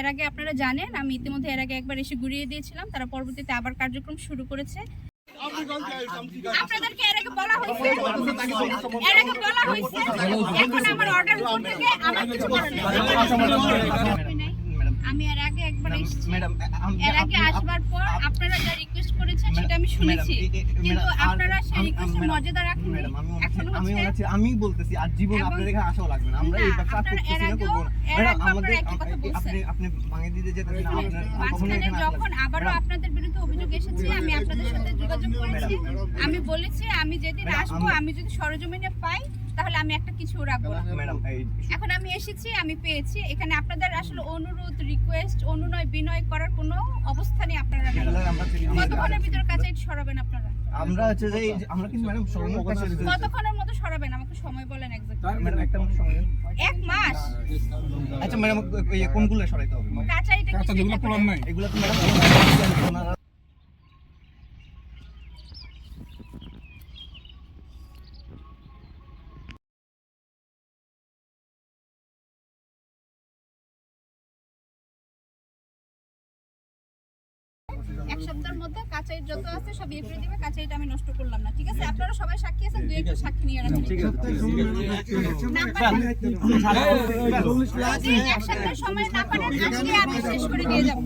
এর আগে আপনারা জানেন আমি ইতিমধ্যে এর আগে একবার এসে ঘুরিয়ে দিয়েছিলাম তারা পরবর্তীতে আবার কার্যক্রম শুরু করেছে। আপনাদেরকে এর আগে বলা হয়েছে এর আগে বলা হয়েছে এখন আমার অর্ডার কোর্ট থেকে আমার কিছু করার নেই। আমি এর আগে একবার এসেছি। এর আগে আসবার পর আপনারা যা রিকোয়েস্ট করেছেন সেটা আমি শুনেছি। কিন্তু আপনারা সেই রিকোয়েস্টের মর্যাদা রাখেন আমি এখন আমি আমি বলতেছি আর জীবন আপনাদের এখানে আসাও লাগবে না। আমরা এই আপনারা এর করতেছি না করব না। ম্যাডাম আমাদের আপনারা। আপনি আপনি ভাঙে দিতে যেতেছেন আপনার কখনো মাঝখানে যখন আবারও আপনাদের বিরুদ্ধে অভিযোগ এসেছে আমি আপনাদের সাথে যোগাযোগ করেছি। আমি বলেছি আমি যেদিন আসব আমি যদি সরজমিনে পাই তাহলে আমি একটা কিছু রাখব না। ম্যাডাম এসেছি আমি পেয়েছি। এখানে আপনাদের আসলে অনুরোধ রিকোয়েস্ট অনুনয় বিনয় করার কোনো আপনারা। নেই আমরা কতক্ষণের ভিতর কাছে সরাবেন আপনারা? আমরা হচ্ছে যে আমরা কিন্তু ম্যাডাম সরকার কাছে কতক্ষণের মতো সরাবেন? আমাকে সময় বলেন একজাক্ট ম্যাডাম একটা মিনিট সময় এক মাস? আচ্ছা ম্যাডাম কোনগুলো সরাইতে হবে? কাঁচাইটা আচ্ছা যেগুলো প্রবলেম নাই। এগুলো তো ম্যাডাম এক সপ্তাহের মধ্যে কাঁচাই যত আছে সব ইয়ে করে দিবে কাঁচাইটা আমি নষ্ট করলাম না ঠিক আছে আপনারা সবাই সাক্ষী আছেন দুই একটা সাক্ষী নিয়ে রাখুন পারেন যদি এক সপ্তাহ সময় না পারেন আজকে আমি শেষ করে দিয়ে যাব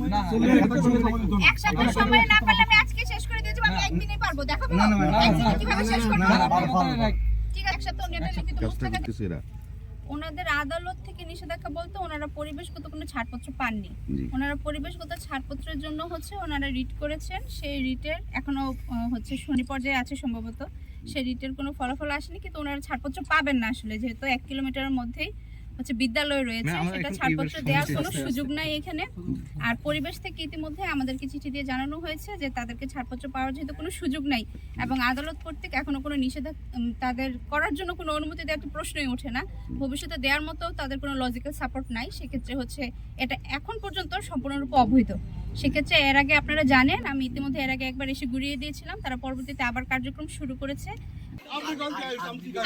এক সপ্তাহ সময় না পারলে আমি আজকে শেষ করে দিয়ে যাব আমি একদিনেই পারব দেখাবো কীভাবে শেষ করব। ঠিক আছে এক সপ্তাহ নেটে লিখিত পুস্তকে ওনাদের আদালত থেকে নিষেধাজ্ঞা বলতে ওনারা পরিবেশগত কোনো ছাড়পত্র পাননি। ওনারা পরিবেশগত ছাড়পত্রের জন্য হচ্ছে ওনারা রিট করেছেন। সেই রিটের এখনও হচ্ছে শনি পর্যায়ে আছে সম্ভবত। সেই রিটের কোনো ফলাফল আসেনি কিন্তু ওনারা ছাড়পত্র পাবেন না আসলে যেহেতু এক কিলোমিটারের মধ্যেই হচ্ছে বিদ্যালয় রয়েছে সেটা ছাড়পত্র দেওয়ার কোনো সুযোগ নাই এখানে। আর পরিবেশ থেকে ইতিমধ্যে আমাদেরকে চিঠি দিয়ে জানানো হয়েছে যে তাদেরকে ছাড়পত্র পাওয়ার যেহেতু কোনো সুযোগ নাই এবং আদালত কর্তৃক এখনও কোনো উম, তাদের করার জন্য কোনো অনুমতি দেওয়ার তো প্রশ্নই ওঠে না। ভবিষ্যতে দেওয়ার মতো তাদের কোনো লজিক্যাল সাপোর্ট নাই সেক্ষেত্রে হচ্ছে এটা এখন পর্যন্ত সম্পূর্ণরূপে অবৈধ। সেক্ষেত্রে এর আগে আপনারা জানেন আমি ইতিমধ্যে এর আগে একবার এসে ঘুরিয়ে দিয়েছিলাম তারা পরবর্তীতে আবার কার্যক্রম শুরু করেছে।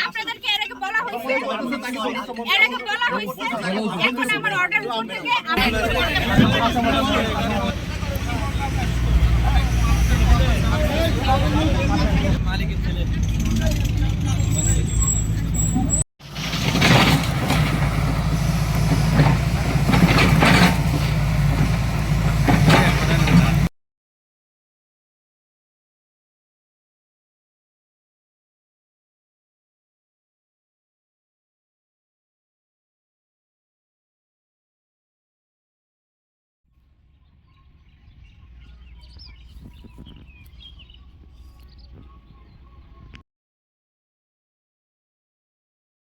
আপনাদেরকে এর আগে বলা হয়েছে এর আগে বলা হয়েছে এখন আমার অর্ডার থেকে আমার